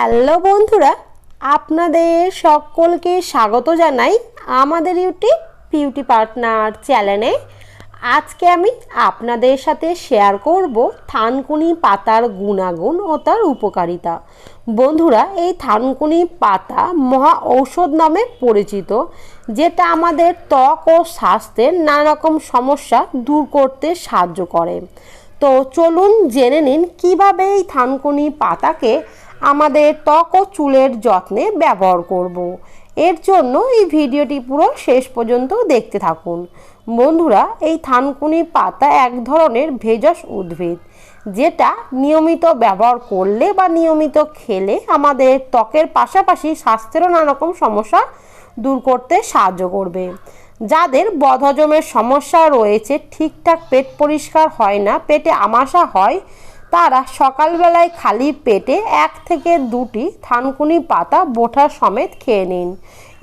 Hello বন্ধুরা, আপনাদের সকলকে স্বাগত জানাই আমাদের ইউটিউব বিউটি পার্টনার চ্যানেলে। আজকে আমি আপনাদের সাথে শেয়ার করব থানকুনি পাতার গুণাগুণ ও তার উপকারিতা। বন্ধুরা, এই থানকুনি পাতা মহা ঔষধ নামে পরিচিত, যেটা আমাদের ত্বক ও স্বাস্থ্যের নানা রকম সমস্যা দূর করতে সাহায্য করে। তো চলুন জেনে নিন কীভাবে এই থানকুনি পাতাকে আমাদের ত্বক ও চুলের যত্নে ব্যবহার করব। এর জন্য এই ভিডিওটি পুরো শেষ পর্যন্ত দেখতে থাকুন বন্ধুরা, এই থানকুনি পাতা এক ধরনের ভেষজ উদ্ভিদ, যেটা নিয়মিত ব্যবহার করলে বা নিয়মিত খেলে আমাদের ত্বকের পাশাপাশি স্বাস্থ্যেরও নানারকম সমস্যা দূর করতে সাহায্য করবে যাদের বদহজমের সমস্যা রয়েছে, ঠিকঠাক পেট পরিষ্কার হয় না, পেটে আমাশা হয় তারা সকালবেলায় খালি পেটে এক থেকে দুটি থানকুনি পাতা বোঠা সমেত খেয়ে নিন।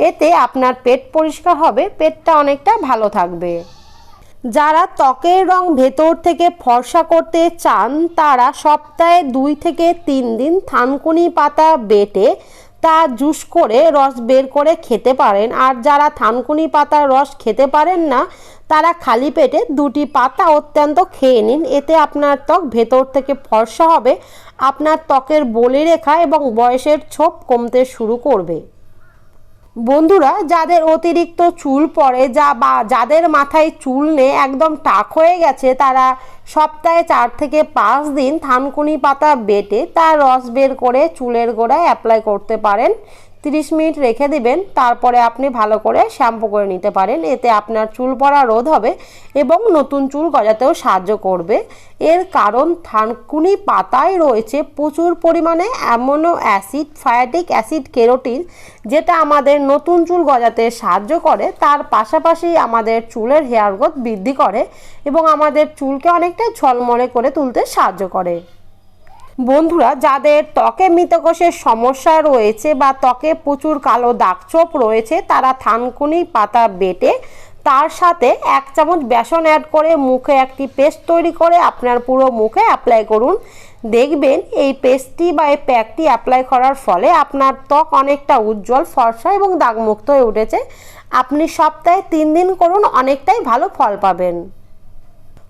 এতে আপনার পেট পরিষ্কার হবে, পেটটা অনেকটা ভালো থাকবে। যারা ত্বকের রং ভেতর থেকে ফর্সা করতে চান, তারা সপ্তাহে দুই থেকে তিন দিন থানকুনি পাতা বেটে তা জুস করে রস বের করে খেতে পারেন। আর যারা থানকুনি পাতার রস খেতে পারেন না, তারা খালি পেটে দুটি পাতা অত্যন্ত খেয়ে নিন। এতে আপনার ত্বক ভেতর থেকে ফর্সা হবে, আপনার ত্বকের বলি রেখা এবং বয়সের ছোপ কমতে শুরু করবে। বন্ধুরা, যাদের অতিরিক্ত চুল পড়ে, যা বা যাদের মাথায় চুল নেই, একদম টাক হয়ে গেছে, তারা সপ্তাহে চার থেকে পাঁচ দিন থানকুনি পাতা বেটে, তার রস বের করে চুলের গোড়ায় অ্যাপ্লাই করতে পারেন। তিরিশ মিনিট রেখে দিবেন, তারপরে আপনি ভালো করে শ্যাম্পু করে নিতে পারেন। এতে আপনার চুল পড়া রোধ হবে এবং নতুন চুল গজাতেও সাহায্য করবে। এর কারণ, থানকুনি পাতায় রয়েছে প্রচুর পরিমাণে amino acid, phytic acid, carotene, যেটা আমাদের নতুন চুল গজাতে সাহায্য করে। তার পাশাপাশি আমাদের চুলের হেয়ার গ্রোথ বৃদ্ধি করে এবং আমাদের চুলকে অনেকটা ঝলমলে করে তুলতে সাহায্য করে। বন্ধুরা, যাদের ত্বকে মৃতকোষের সমস্যা রয়েছে বা ত্বকে প্রচুর কালো দাগছোপ রয়েছে, তারা থানকুনি পাতা বেটে তার সাথে এক চামচ বেসন অ্যাড করে মুখে একটি পেস্ট তৈরি করে আপনার পুরো মুখে অ্যাপ্লাই করুন। দেখবেন এই পেস্টটি বা এই প্যাকটি অ্যাপ্লাই করার ফলে আপনার ত্বক অনেকটা উজ্জ্বল, ফর্সা এবং দাগমুক্ত হয়ে উঠেছে। আপনি সপ্তাহে তিন দিন করুন, অনেকটাই ভালো ফল পাবেন।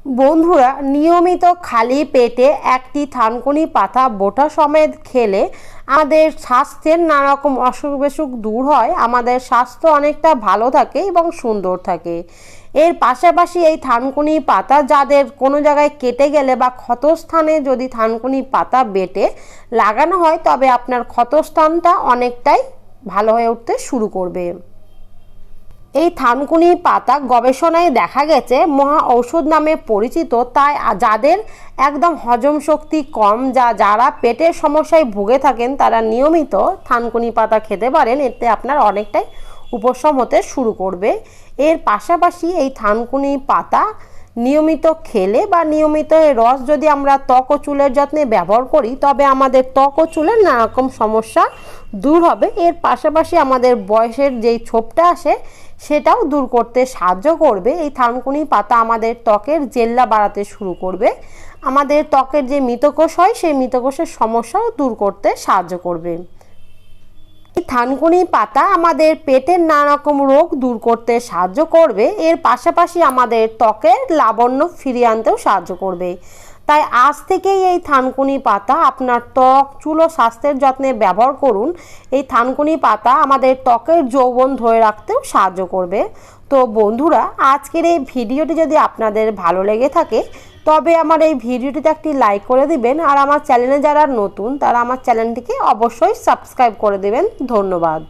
বন্ধুরা, নিয়মিত খালি পেটে একটি থানকুনি পাতা বোটা সমেত খেলে আমাদের স্বাস্থ্যের নানা রকম অসুখ বিসুখ দূর হয়, আমাদের স্বাস্থ্য অনেকটা ভালো থাকে এবং সুন্দর থাকে। এর পাশাপাশি এই থানকুনি পাতা যাদের কোনো জায়গায় কেটে গেলে বা ক্ষতস্থানে যদি থানকুনি পাতা বেটে লাগানো হয়, তবে আপনার ক্ষতস্থানটা অনেকটাই ভালো হয়ে উঠতে শুরু করবে। এই থানকুনি পাতা গবেষণায় দেখা গেছে, মহা ঔষধ নামে পরিচিত, তাই যাদের একদম হজম শক্তি কম, যা, যারা পেটের সমস্যায় ভুগে থাকেন, তারা নিয়মিত থানকুনি পাতা খেতে পারেন। এতে আপনার অনেকটাই উপশম হতে শুরু করবে। এর পাশাপাশি এই থানকুনি পাতা নিয়মিত খেলে বা নিয়মিত রস যদি আমরা ত্বক ও চুলের যত্নে ব্যবহার করি, তবে আমাদের ত্বক ও চুলের নানা রকম সমস্যা দূর হবে। এর পাশাপাশি আমাদের বয়সের যেই ছোপটা আসে, সেটাও দূর করতে সাহায্য করবে। এই থানকুনি পাতা আমাদের ত্বকের জেল্লা বাড়াতে শুরু করবে। আমাদের ত্বকের যে মৃতকোষ হয়, সেই মৃতকোষের সমস্যাও দূর করতে সাহায্য করবে। থানকুনি পাতা আমাদের পেটের নানা রকম রোগ দূর করতে সাহায্য করবে। এর পাশাপাশি আমাদের ত্বকের লাবণ্য ফিরিয়ে আনতেও সাহায্য করবে। তাই আজ থেকেই এই থানকুনি পাতা আপনার ত্বক, চুল ও স্বাস্থ্যের যত্নে ব্যবহার করুন। এই থানকুনি পাতা আমাদের ত্বকের যৌবন ধরে রাখতেও সাহায্য করবে। তো বন্ধুরা, আজকের এই ভিডিওটি যদি আপনাদের ভালো লেগে থাকে তবে আমার এই ভিডিওটিতে একটি লাইক করে দিবেন আর আমার চ্যানেলে যারা নতুন, তারা আমার চ্যানেলটিকে অবশ্যই সাবস্ক্রাইব করে দেবেন। ধন্যবাদ।